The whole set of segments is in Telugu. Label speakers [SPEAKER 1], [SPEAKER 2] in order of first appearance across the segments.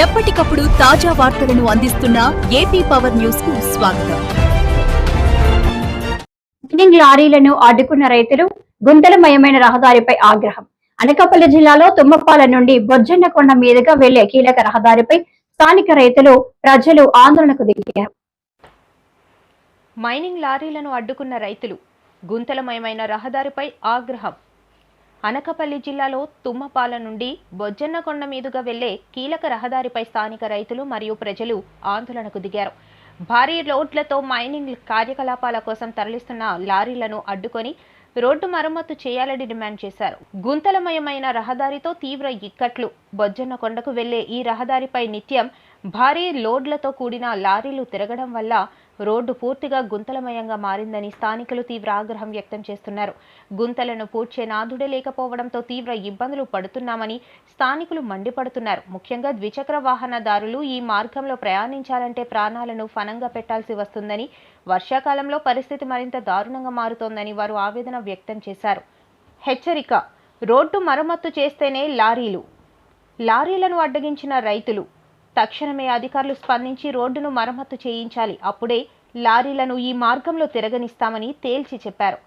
[SPEAKER 1] ఎప్పటికప్పుడు తాజా వార్తలను అందిస్తున్న ఏపీ పవర్ న్యూస్కు స్వాగతం.
[SPEAKER 2] మైనింగ్ లారీలను అడ్డుకున్న రైతులు గుంతలమయమైన రహదారిపై ఆగ్రహం. అనకాపల్లి జిల్లాలో తుమ్మపాల నుండి బొజ్జన్నకొండ మీదుగా వెళ్ళే కీలక రహదారిపై స్థానిక రైతులు ప్రజలు ఆందోళనకు దిగారు.
[SPEAKER 3] మైనింగ్ లారీలను అడ్డుకున్న రైతులు గుంతలమయమైన రహదారిపై ఆగ్రహం. అనకపల్లి జిల్లాలో తుమ్మపాల నుండి బొజ్జన్నకొండ మీదుగా వెళ్ళే కీలక రహదారిపై స్థానిక రైతులు మరియు ప్రజలు ఆందోళనకు దిగారు. భారీ లోడ్లతో మైనింగ్ కార్యకలాపాల కోసం తరలిస్తున్న లారీలను అడ్డుకొని రోడ్డు మరమ్మతు చేయాలని డిమాండ్ చేశారు. గుంతలమయమైన రహదారితో తీవ్ర ఇక్కట్లు. బొజ్జన్నకొండకు వెళ్ళే ఈ రహదారిపై నిత్యం భారీ లోడ్లతో కూడిన లారీలు తిరగడం వల్ల రోడ్డు పూర్తిగా గుంతలమయంగా మారిందని స్థానికులు తీవ్ర ఆగ్రహం వ్యక్తం చేస్తున్నారు. గుంతలను పూడ్చే నాదుడే లేకపోవడంతో తీవ్ర ఇబ్బందులు పడుతున్నామని స్థానికులు మండిపడుతున్నారు. ముఖ్యంగా ద్విచక్ర వాహనదారులు ఈ మార్గంలో ప్రయాణించాలంటే ప్రాణాలను ఫనంగా పెట్టాల్సి వస్తుందని వర్షాకాలంలో పరిస్థితి మరింత దారుణంగా మారుతోందని వారు ఆవేదన వ్యక్తం చేశారు. హెచ్చరిక రోడ్డు మరమ్మత్తు చేస్తేనే లారీలు లారీలను అడ్డగించిన రైతులు తక్షణమే అధికారులు స్పందించి రోడ్డును మరమ్మత్తు చేయించాలి. అప్పుడే లారీలను ఈ మార్గంలో తిరగనిస్తామని తేల్చి చెప్పారు.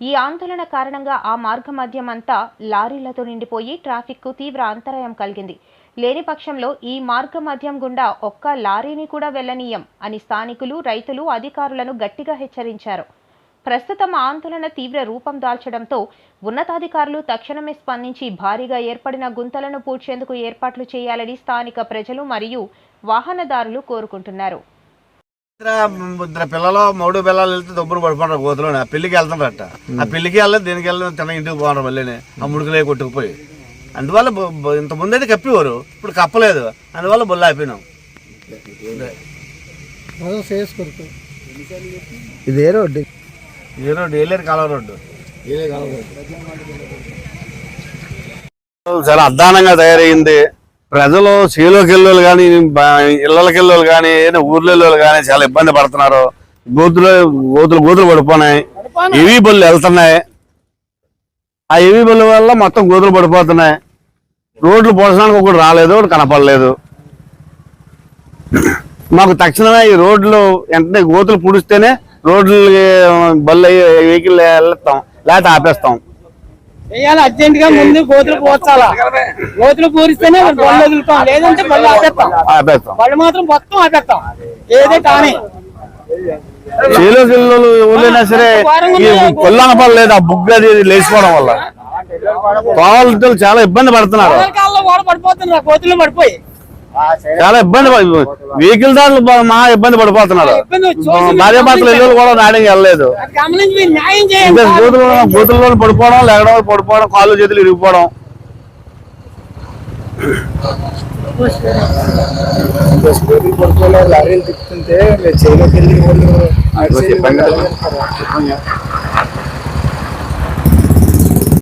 [SPEAKER 3] ఈ ఆందోళన కారణంగా ఆ మార్గ మధ్యం అంతా లారీలతో నిండిపోయి ట్రాఫిక్కు తీవ్ర అంతరాయం కలిగింది. లేని పక్షంలో ఈ మార్గ మధ్యం గుండా ఒక్క లారీని కూడా వెళ్ళనీయం అని స్థానికులు రైతులు అధికారులను గట్టిగా హెచ్చరించారు. ప్రస్తుతం ఆందోళన తీవ్ర రూపం దాల్చడంతో ఉన్నతాధికారులు తక్షణమే స్పందించి భారీగా ఏర్పడిన గుంతలను పూడ్చేందుకు ఏర్పాట్లు చేయాలని స్థానిక ప్రజలు మరియు వాహనదారులు కోరుకుంటున్నారు.
[SPEAKER 4] ఇద్దరు పిల్లలు మూడు పిల్లలు వెళ్తే దొబ్బులు పడిపోతారు గోతులో ఆ పెళ్ళికి వెళ్తున్నారట ఆ పెళ్ళికి వెళ్ళలేదు దీనికి వెళ్ళలేదు తిన ఇంటికి పోవడం మళ్ళీ ఆ ముడుకులే కొట్టుకుపోయి. అందువల్ల ఇంత ముందైతే కప్పేవారు ఇప్పుడు కప్పలేదు. అందువల్ల బొల్ల ఆపినాం.
[SPEAKER 5] ఇదే రోడ్డు
[SPEAKER 4] ఈ రోడ్డు. ఏలేరు కాలువ రోడ్డు. చాలా అద్దానంగా తయారైంది. ప్రజలు సీలోకి వెళ్ళోళ్ళు కానీ ఇళ్ళకి వెళ్ళోళ్ళు కానీ ఊర్లో వెళ్ళోళ్ళు కానీ చాలా ఇబ్బంది పడుతున్నారు. గోతులు గోతులు గోతులు పడిపోయినాయి ఇవి బళ్ళు వెళ్తున్నాయి. ఆ ఇవి బళ్ళు వల్ల మొత్తం గోతులు పడిపోతున్నాయి. రోడ్లు పోసడానికి ఒకటి రాలేదు ఒకటి కనపడలేదు. మాకు తక్షణమే ఈ రోడ్లు వెంటనే గోతులు పుడిస్తేనే రోడ్లు బళ్ళు వెహికల్ వెళ్తాం లేకపోతే ఆపేస్తాం.
[SPEAKER 6] వేయాలి అర్జెంట్గా ముందు గోతులు పోర్చాలా గోతులు పూరిస్తేనే బళ్ళు వదులుతాం లేదంటే బళ్ళు ఆపేస్తాం.
[SPEAKER 4] ఆపేస్తాం.
[SPEAKER 6] బళ్ళు మాత్రం మొత్తం ఆపేస్తాం. ఏదే కానీ.
[SPEAKER 4] చేలో గిల్లోలు ఎవరైనా సరే ఈ కొల్లనపడలేదు ఆ బుగ్గ అది లేచిపోవడం వల్ల. తోవలతో చాలా ఇబ్బంది పడుతున్నారు.
[SPEAKER 6] పడిపోతున్నారు గోతులు పడిపోయి.
[SPEAKER 4] చాలా ఇబ్బంది వెహికల్ దారులు మహా ఇబ్బంది పడిపోతున్నారు. భార్య భర్తలు ఇల్లు కూడా నాడికి వెళ్ళలేదు. గోతులు గోతుల్లో పడిపోవడం లేకడం పడిపోవడం కాళ్ళు చేతులు ఇరిగిపోవడం.
[SPEAKER 5] లారీలు తిప్పుతుంటే చేయలోకి వెళ్ళి వాళ్ళు